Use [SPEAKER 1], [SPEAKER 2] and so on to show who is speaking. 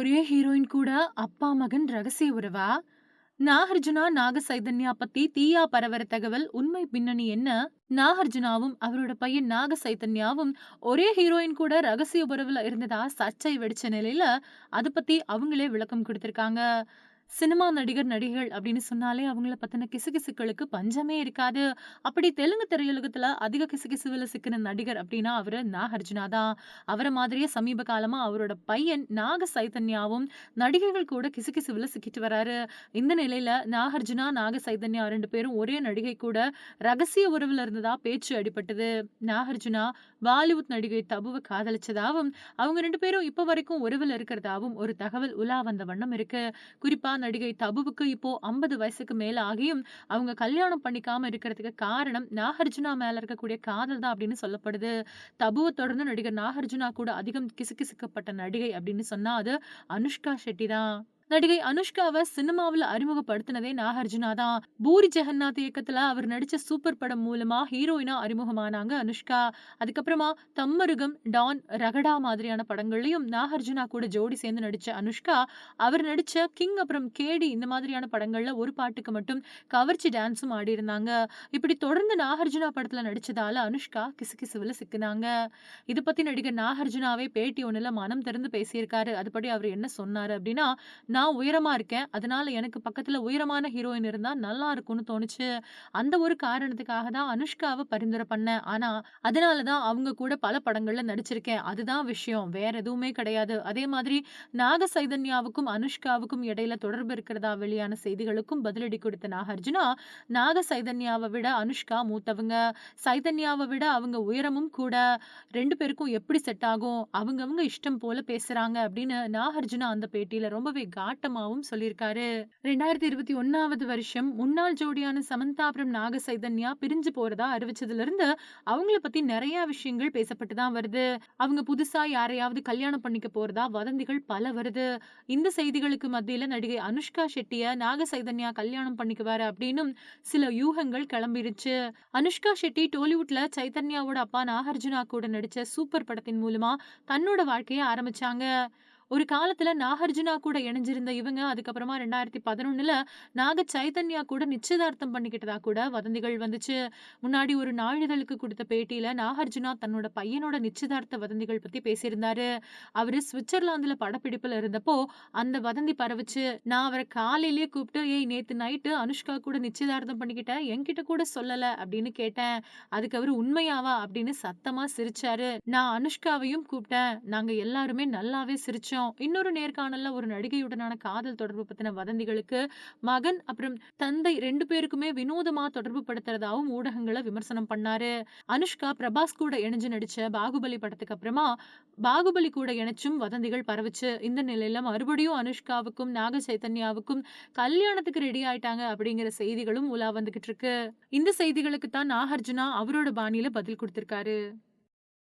[SPEAKER 1] ஒரே ஹீரோயின் கூட அப்பா மகன் ரகசிய உறவா? நாகார்ஜுனா நாக சைதன்யா பத்தி தீயா பரவர தகவல் உண்மை பின்னணி என்ன? நாகார்ஜுனாவும் அவரோட பையன் நாக சைதன்யாவும் ஒரே ஹீரோயின் கூட ரகசிய உறவுல இருந்ததா? சர்ச்சை வெடிச்ச நிலையில அதை பத்தி அவங்களே விளக்கம் கொடுத்திருக்காங்க. சினிமா நடிகர், நடிகைகள் அப்படின்னு சொன்னாலே அவங்கள பத்தின கிசுகிசுக்களுக்கு பஞ்சமே இருக்காது. அப்படி தெலுங்கு திரையுலகத்துல அதிக கிசுகிசுவில சிக்கின நடிகர் அப்படின்னா அவரு நாகார்ஜுனா தான். அவர மாதிரியே சமீப காலமா அவரோட பையன் நாக சைதன்யாவும் நடிகைகள் கூட கிசுகிசுவில சிக்கிட்டு வராரு. இந்த நிலையில நாகார்ஜுனா, நாக சைதன்யா ரெண்டு பேரும் ஒரே நடிகை கூட ரகசிய உறவுல இருந்ததா பேச்சு அடிபட்டது. நாகார்ஜுனா பாலிவுட் நடிகை தபுவ காதலிச்சதாவும், அவங்க ரெண்டு பேரும் இப்ப வரைக்கும் உறவில் இருக்கிறதாவும் ஒரு தகவல் உலா வந்த வண்ணம் இருக்கு. குறிப்பா நடிகை தபுவுக்கு இப்போ 50 வயசுக்கு மேல ஆகியும், அவங்க கல்யாணம் பண்ணிக்காம இருக்கிறதுக்கு காரணம் நாகார்ஜுனா மேல இருக்கக்கூடிய காதல் தான் அப்படின்னு சொல்லப்படுது. தபுவ தொடர்ந்து நடிகர் நாகார்ஜுனா கூட அதிகம் கிசுகிசுக்கப்பட்ட நடிகை அப்படின்னு சொன்னா அது அனுஷ்கா ஷெட்டி தான். நடிகை அனுஷ்காவ சினிமாவுல அறிமுகப்படுத்தினதே நாகார்ஜுனா தான். பூரி ஜெகநாத் இயக்கத்துல அவர் நடிச்ச சூப்பர் படம் மூலமா ஹீரோயினா அறிமுகமானாங்க அனுஷ்கா. அதுக்கப்புறமா தம்மருகம், டான், ரகடா மாதிரியான படங்கள்லயும் நாகார்ஜுனா கூட ஜோடி சேர்ந்து நடிச்ச அனுஷ்கா, அவர் நடிச்ச கிங் அப்புறம் கேடி இந்த மாதிரியான படங்கள்ல ஒரு பாட்டுக்கு மட்டும் கவர்ச்சி டான்ஸும் ஆடி இருந்தாங்க இப்படி தொடர்ந்து நாகார்ஜுனா படத்துல நடிச்சதால அனுஷ்கா கிசுகிசுவுல சிக்குனாங்க. இது பத்தி நடிகர் நாகார்ஜுனாவே பேட்டி ஒண்ணுல மனம் திறந்து பேசியிருக்காரு. அதுபடி அவர் என்ன சொன்னாரு அப்படின்னா, "நான் உயரமாக இருக்கேன். அதனால எனக்கு பக்கத்துல உயரமான ஹீரோயின் இருந்தா நல்லா இருக்கும்னு தோணுச்சு. அந்த ஒரு காரணத்துக்காக தான் அனுஷ்காவ பரிந்துரை பண்ணேன். ஆனால் அதனால தான் அவங்க கூட பல படங்கள்ல நடிச்சிருக்கேன். அதுதான் விஷயம். வேற எதுவுமே கிடையாது." அதே மாதிரி நாக சைதன்யாவுக்கும், அனுஷ்காவுக்கும் இடையில தொடர்பு இருக்கிறதா வெளியான செய்திகளுக்கும் பதிலடி கொடுத்த நாகார்ஜுனா, நாக சைதன்யாவை விட அனுஷ்கா மூத்தவங்க. சைதன்யாவை விட அவங்க உயரமும் கூட. ரெண்டு பேருக்கும் எப்படி செட் ஆகும்? அவங்கவுங்க இஷ்டம் போல பேசுறாங்க அப்படின்னு நாகார்ஜுனா அந்த பேட்டியில ரொம்பவே ஆட்டமாவும் சொல்லியிருக்காரு. 2021வது வருஷம் முன்னாள் ஜோடியான சமந்தா அப்புறம் நாக சைதன்யா பிரிஞ்சு போறதா அறிவிச்சதுல இருந்து அவங்கள பத்தி நிறைய விஷயங்கள் பேசப்பட்டு தான் வருது. அவங்க புதுசா யாரையாவது கல்யாணம் பண்ணிக்க போறதா வதந்திகள் பல வருது. இந்த செய்திகளுக்கு மத்தியில நடிகை அனுஷ்கா ஷெட்டிய நாக சைதன்யா கல்யாணம் பண்ணிக்குவாரு அப்படின்னும் சில யூகங்கள் கிளம்பிருச்சு. அனுஷ்கா ஷெட்டி டோலிவுட்ல சைதன்யாவோட அப்பா நாகார்ஜுனா கூட நடிச்ச சூப்பர் படத்தின் மூலமா தன்னோட வாழ்க்கைய ஆரம்பிச்சாங்க. ஒரு காலத்துல நாகார்ஜுனா கூட இணைஞ்சிருந்த இவங்க அதுக்கப்புறமா 2011ல நாக சைதன்யா கூட நிச்சயதார்த்தம் பண்ணிக்கிட்டதா கூட வதந்திகள் வந்துச்சு. முன்னாடி ஒரு நாளிதழுக்கு கொடுத்த பேட்டியில நாகார்ஜுனா தன்னோட பையனோட நிச்சயதார்த்த வதந்திகள் பத்தி பேசியிருந்தாரு. அவரு சுவிட்சர்லாந்துல படப்பிடிப்புல இருந்தப்போ அந்த வதந்தி பரவுச்சு. நான் அவரை காலையிலேயே கூப்பிட்டு, "ஏய் நேத்து நைட்டு அனுஷ்கா கூட நிச்சயதார்த்தம் பண்ணிக்கிட்டேன் என்கிட்ட கூட சொல்லல" அப்படின்னு கேட்டேன். அதுக்கு அவரு, "உண்மையாவா?" அப்படின்னு சத்தமா சிரிச்சாரு. நான் அனுஷ்காவையும் கூப்பிட்டேன். நாங்க எல்லாருமே நல்லாவே சிரிச்சோம். விஷயம் இன்னொரு நேர்காணல்ல ஒரு நடிகையுடனான காதல் தொடர்பு பத்தின வதந்திகளுக்கு மகன் அப்புறம் தந்தை ரெண்டு பேருக்குமே வினோதமா தொடர்பு படுத்துறதாவும் ஊடகங்களை விமர்சனம் பண்ணாரு. அனுஷ்கா பிரபாஸ் கூட இணைஞ்சு நடிச்ச பாகுபலி படத்துக்கு அப்புறமா பாகுபலி கூட இணைச்சும் வதந்திகள் பரவுச்சு. இந்த நிலையில மறுபடியும் அனுஷ்காவுக்கும், நாக சைத்தன்யாவுக்கும் கல்யாணத்துக்கு ரெடி ஆயிட்டாங்க அப்படிங்கிற செய்திகளும் உலா வந்துகிட்டு இருக்கு. இந்த செய்திகளுக்கு தான் நாகார்ஜுனா அவரோட பாணியில பதில் கொடுத்திருக்காரு